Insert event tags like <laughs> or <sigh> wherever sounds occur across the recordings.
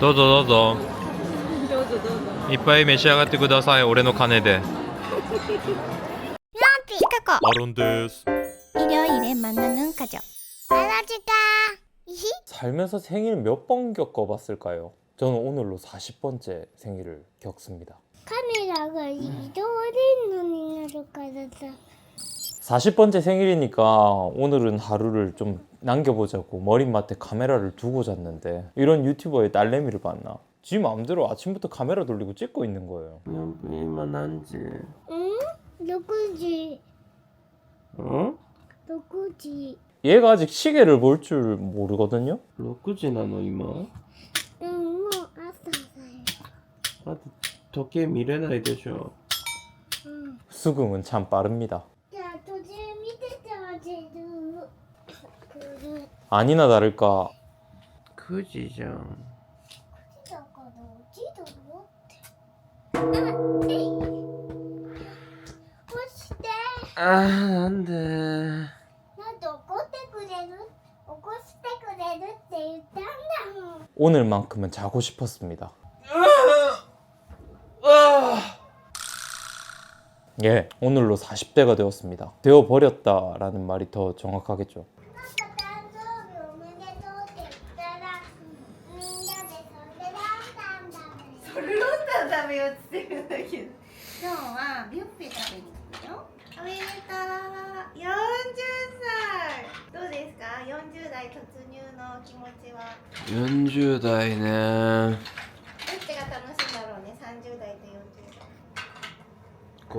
どうぞどうぞどうぞどうぞいっぱい召し上がってください俺の金で 치카코 아론 데스 일요일에 만나는 가족 알아줄까 이히 살면서 생일 몇 번 겪어봤을까요? 저는 오늘로 40번째 생일을 겪습니다. カメラが移動電のになるからさ 40번째 생일이니까 오늘은 하루를 좀 남겨보자고 머리맡에 카메라를 두고 잤는데 이런 유튜버의 딸내미를 봤나? 지 마음대로 아침부터 카메라 돌리고 찍고 있는 거예요.今何時うん6時ん6時 얘가 아직 시계를 볼 줄 모르거든요. 6時なの今うんもう朝だよだって時計見れないでしょうん 수긍은 참 빠릅니다. 아니나 다를까 그지죠. 아안돼 아, 오늘만큼은 자고 싶었습니다. 아! 예, 오늘로 40대가 되었습니다. 되어버렸다라는 말이 더 정확하겠죠. 代ねどっちが楽しいんだろうね30代と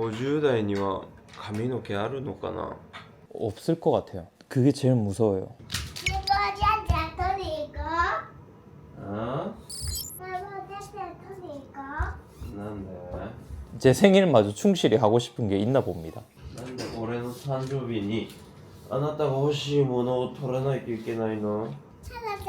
40代50代には髪の毛あるのかな 없을 것 같아요. 그게 제일 무서워요. 猫ちゃんちゃん取り行こうあママちゃんちゃん取り行こなんで 제 생일마저 충실히 하고 싶은 게 있나 봅니다. なんで俺の誕生日にあなたが欲しいものを取らないといけないのうさなち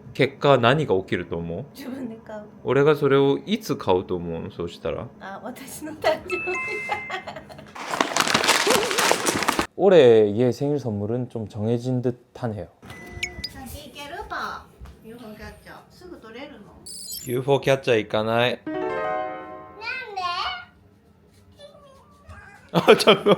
結果何が起きると思う？自分で買う。俺がそれをいつ買うと思うの？そうしたら。あ私の誕生日올해의 생일 선물은 좀 정해진 듯하네 요. 유포캐쳐있잖아 요. 왜? 아잠깐 만.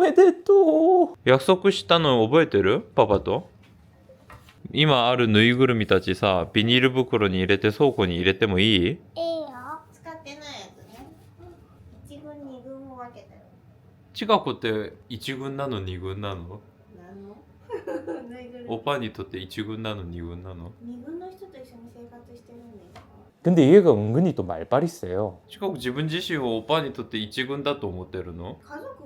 めでとう約束したの覚えてるパパと今あるぬいぐるみたちさビニール袋に入れて倉庫に入れてもいいいいよ使ってないやつね一軍二軍を分けたよ ちかこって1軍なの2軍なの何のぬいぐるみ<laughs> おっぱにとって1軍なの2軍なの二軍の人と一緒に生活してるんですか 근데 얘가 은근히 또 말빨이 세요. ちかこ自分自身をおっぱにとって1軍だと思ってるの家族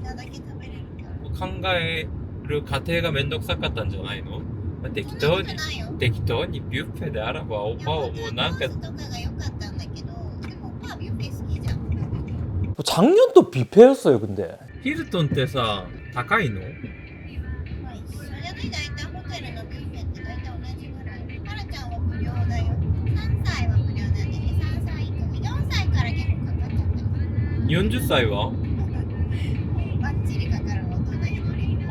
きなだけ食べれるから考える過程がめんどくさかったんじゃないの、まあ、適当にないよ適当にビュッフェであればおっぱをもうなんかとかが良かったんだけどでもパービュッフェ好きじゃん 뭐 작년도 뷔페였어요 근데. ヒルトンってさ高いのまあ一 一人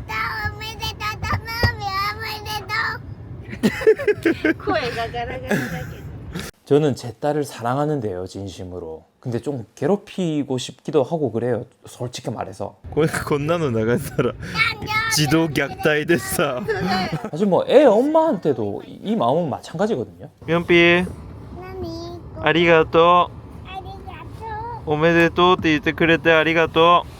生日おめでとう声がガラガラだけど 저는 제 딸을 사랑하는데요 진심으로. 근데 좀 괴롭히고 싶기도 하고 그래요 솔직히 말해서. これこんなの流したら児童虐待でさ 사실 뭐 애 엄마한테도 이- 이 마음은 마찬가지거든요. みょんぴー何ありがとありがとううおめでとうって言ってくれてありがとありがとう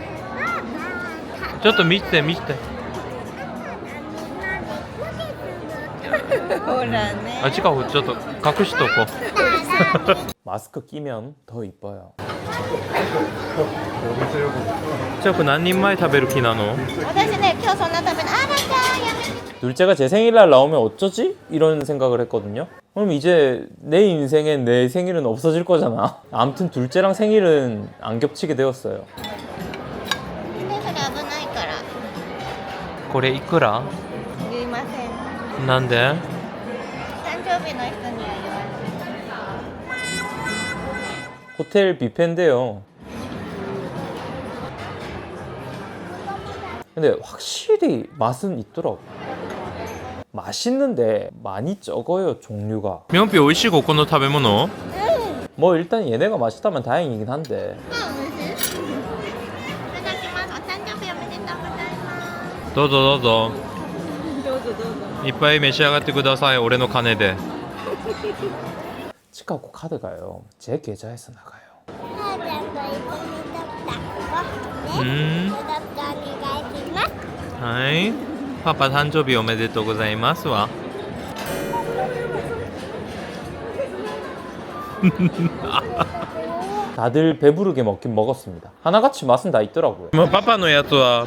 ちょっと見せて見せてほらねあ近くちょっと隠しとこう 마스크 끼면 더 이뻐요. 近く何人前食べる気なの私ね今日そんな食べないあらちゃんやめて 둘째가 제 생일날 나오면 어쩌지? 이런 생각을 했거든요. 그럼 이제 내 인생엔 내 생일은 없어질 거잖아. 아무튼 둘째랑 생일은 안 겹치게 되었어요. これいくら言いませんなんで誕生日の人には言わない 호텔 뷔페인데요. 근데 확실히 맛은 있더라고. 맛있는데 많이 적어요 종류가. みょんぴおいしいここの食べ物 뭐 일단 얘네가 맛있다면 다행이긴 한데 う どうぞどうぞどうぞどうぞいっぱい召し上がってください俺の金で 치카고 카드가요. 제 계좌에서 나가요. はーちゃんと一緒に撮ったご飯うねんよろしくお願いしますはいパパ誕生日おめでとうございますわ 다들 배부르게 먹긴 먹었습니다. 하나같이 맛은 다 있더라고요. もうパパのやつは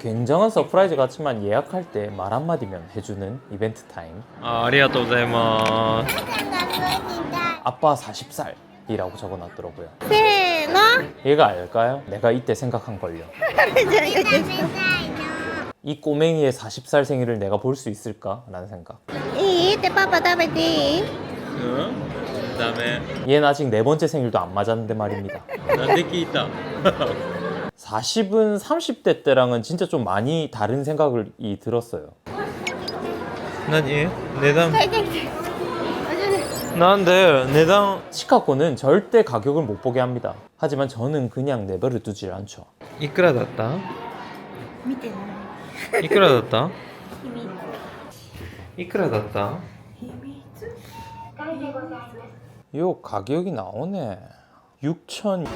굉장한 서프라이즈 같지만 예약할 때 말 한마디면 해주는 이벤트 타임. 아, 아리가또 고자이마. 아빠 40살. 이라고 적어놨더라고요. 세노? 얘가 알까요? 내가 이때 생각한 걸요. <laughs> 이 꼬맹이의 40살 생일을 내가 볼 수 있을까? 라는 생각. 이때 빠빠 다베디. 그다음에 얘는 아직 네 번째 생일도 안 맞았는데 말입니다. 난 느끼 있다. <laughs> 40은 30대 때랑은 진짜 좀 많이 다른 생각을 이 들었어요. 난이 내당 난데 내당 시카고는 절대 가격을 못 보게 합니다. 하지만 저는 그냥 내버려 두질 않죠. 이끌어졌다. 이끌어졌다. 이끌어졌다. 요 가격이 나오네. 6천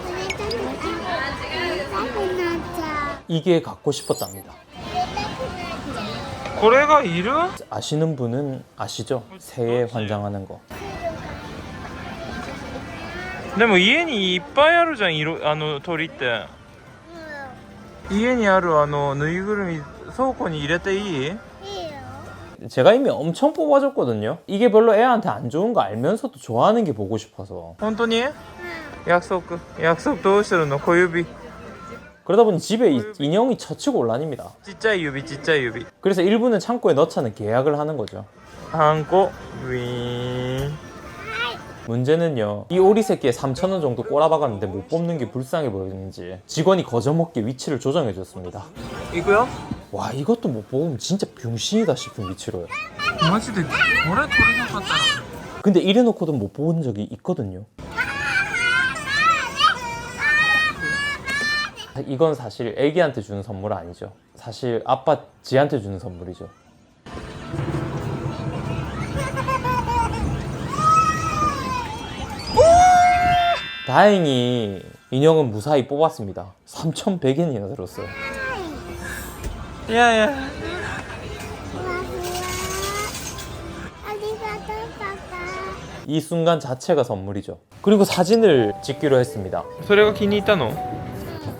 이게 갖고 싶었답니다. これがいる 아시는 분은 아시죠? 새해 환장하는 거. でも家にいっぱいあるじゃん色あの鳥って家にあるあのぬいぐるみ倉庫に入れていい 제가 이미 엄청 뽑아줬거든요. 이게 별로 애한테 안 좋은 거 알면서도 좋아하는 게 보고 싶어서. 本当に 約束約束どうしてるの小指 그러다 보니 집에 이- 인형이 처치곤란입니다. ちっちゃい指ちっちゃい指 그래서 일부는 창고에 넣자는 계약을 하는 거죠. ハンコウィーン 문제는요. 이 오리 새끼에 3,000원 정도 꼬라박았는데 못 뽑는 게 불쌍해 보이는지 직원이 거저먹게 위치를 조정해 줬습니다. いくよ 와 이것도 못 뽑으면 진짜 병신이다 싶은 위치로요. マジでこれ取れなかったら 근데 이래놓고도 못 뽑은 적이 있거든요. 이건 사실 애기한테 주는 선물 아니죠. 사실 아빠 지한테 주는 선물이죠. 다행히 인형은 무사히 뽑았습니다. 3,100엔이나 들었어요. いやいや ありがとうパパ 이 순간 자체가 선물이죠. 그리고 사진을 찍기로 했습니다. それが気に入ったの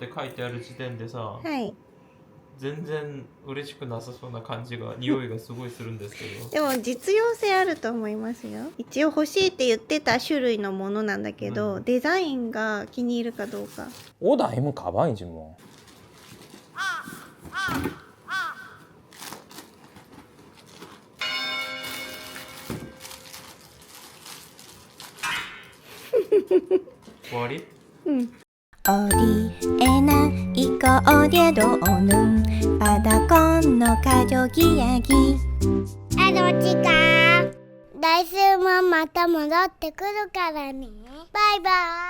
って書いてある時点でさはい全然嬉しくなさそうな感じが匂いがすごいするんですけどで<laughs> も実用性あると思いますよ一応欲しいって言ってた種類のものなんだけど、うんデザインが気に入るかどうか 옷 아니면 가방이지 뭐. 와리? 어디에나 있고 어디에도 오는 바다건너 가족 이야기 あどっちか来週もまた戻ってくるからねバイバイ